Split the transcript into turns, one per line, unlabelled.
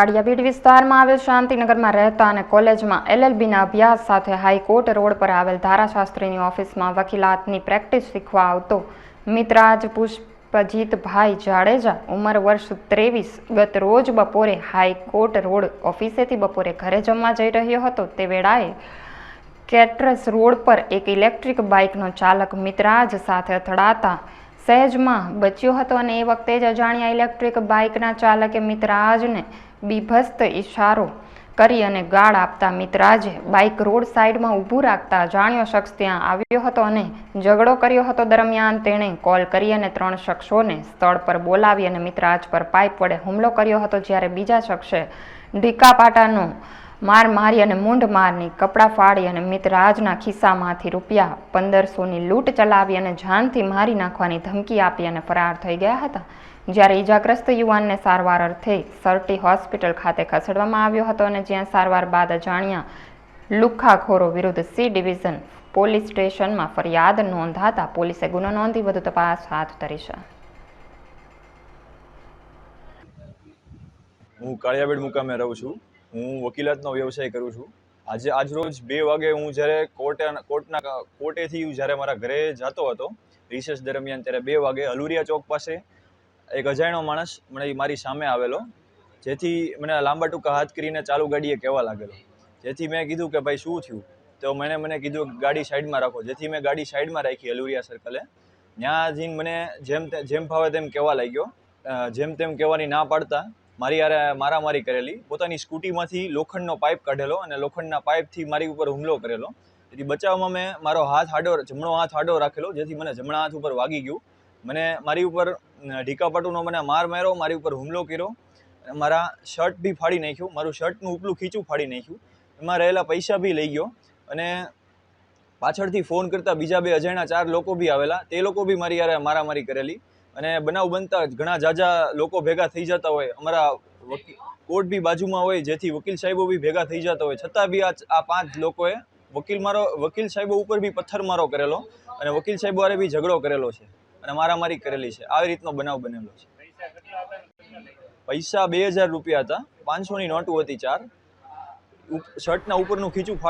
કાળિયાબીડ વિસ્તારમાં આવેલ શાંતિનગરમાં રહેતા અને કોલેજમાં એલએલબીના અભ્યાસ સાથે હાઈકોર્ટ રોડ પર આવેલ ધારાશાસ્ત્રીની ઓફિસમાં વકીલાતની પ્રેક્ટિસ શીખવા આવતો મિત્રાજ પુષ્પજીતભાઈ જાડેજા ઉંમર વર્ષ ત્રેવીસ, ગત રોજ બપોરે હાઈકોર્ટ રોડ ઓફિસેથી બપોરે ઘરે જમવા જઈ રહ્યો હતો. તે વેળાએ કેટ્રસ રોડ પર એક ઇલેક્ટ્રિક બાઇકનો ચાલક મિત્રાજ સાથે અથડાતા સહેજમાં બચ્યો હતો અને એ વખતે જ અજાણ્યા ઇલેક્ટ્રિક બાઇકના ચાલકે મિત્રાજને બીભસ્ત ઇશારો કરી અને ગાળ આપતા મિત્રાજે બાઇક રોડ સાઈડમાં ઊભું રાખતા અજાણ્યો શખ્સ ત્યાં આવ્યો હતો અને ઝઘડો કર્યો હતો દરમિયાન તેણે કોલ કરી અને ત્રણ શખ્સોને સ્થળ પર બોલાવી અને મિત્રાજ પર પાઇપ વડે હુમલો કર્યો હતો જ્યારે બીજા શખ્સે ઢીકા પાટાનો માર મારી અને મૂંઢ મારની કપડાં ફાડી અને મિત્રાજના ખિસ્સામાંથી રૂપિયા પંદરસોની લૂંટ ચલાવી અને જાનથી મારી નાખવાની ધમકી આપી અને ફરાર થઈ ગયા હતા. જ્યારે ઈજાગ્રસ્ત યુવાનને સારવાર અર્થે સરટી હોસ્પિટલ ખાતે ખસેડવામાં આવ્યો હતો અને જ્યાં સારવાર બાદ અજાણ્યા લુખ્ખાખોરો વિરુદ્ધ સી ડિવિઝન પોલીસ સ્ટેશનમાં ફરિયાદ નોંધાતા પોલીસે ગુનો નોંધી વધુ તપાસ હાથ ધરી છે.
હું કાળિયાબેડ મુકામે રહું છું. હું વકીલાતનો વ્યવસાય કરું છું. આજે આજરોજ બે વાગે હું જ્યારે કોર્ટે, કોર્ટના, કોર્ટેથી જ્યારે મારા ઘરે જતો હતો, રિસેસ દરમિયાન ત્યારે બે વાગે હલુરિયા ચોક પાસે એક અજાણ્યો માણસ મને મારી સામે આવેલો, જેથી મને લાંબા ટૂંકા હાથ કરીને ચાલુ ગાડીએ કહેવા લાગેલો. જેથી મેં કીધું કે ભાઈ, શું થયું? તો મને મને કીધું ગાડી સાઈડમાં રાખો. જેથી મેં ગાડી સાઈડમાં રાખી હલુરિયા સર્કલે ત્યાં જઈને મને જેમ જેમ ફાવે તેમ કહેવા લાગ્યો. જેમ તેમ કહેવાની ના પાડતા મારી યારે મારામારી કરેલી. પોતાની સ્કૂટીમાંથી લોખંડનો પાઇપ કાઢેલો અને લોખંડના પાઇપથી મારી ઉપર હુમલો કરેલો. તેથી બચાવમાં મેં મારો હાથ આડો જમણો હાથ આડો રાખેલો, જેથી મને જમણા હાથ ઉપર વાગી ગયું. મને મારી ઉપર ઢીકાપાટુનો મને માર માર્યો, મારી ઉપર હુમલો કર્યો. મારા શર્ટ બી ફાડી નાખ્યું, મારું શર્ટનું ઉપલું ખીચું ફાડી નાખ્યું. એમાં રહેલા પૈસા બી લઈ ગયો અને પાછળથી ફોન કરતાં બીજા બે અજાણ્યા ચાર લોકો બી આવેલા. તે લોકો બી મારી યારે મારામારી કરેલી. અને બનાવ બનતા જ ઘણા જાજા લોકો ભેગા થઈ જતા હોય. અમારા કોર્ટ બી બાજુમાં હોય, જેથી વકીલ સાહેબો બી ભેગા થઈ જતા હોય. છતાં બી આ પાંચ લોકોએ વકીલ મારો, વકીલ સાહેબો ઉપર બી પથ્થરમારો કરેલો અને વકીલ સાહેબો વારે બી ઝઘડો કરેલો છે અને મારામારી કરેલી છે. આવી રીતનો બનાવ બનેલો છે. પૈસા બે હજાર રૂપિયા હતા. પાંચસોની નોટો હતી ચાર. શર્ટના ઉપરનું ખીચું ફાડી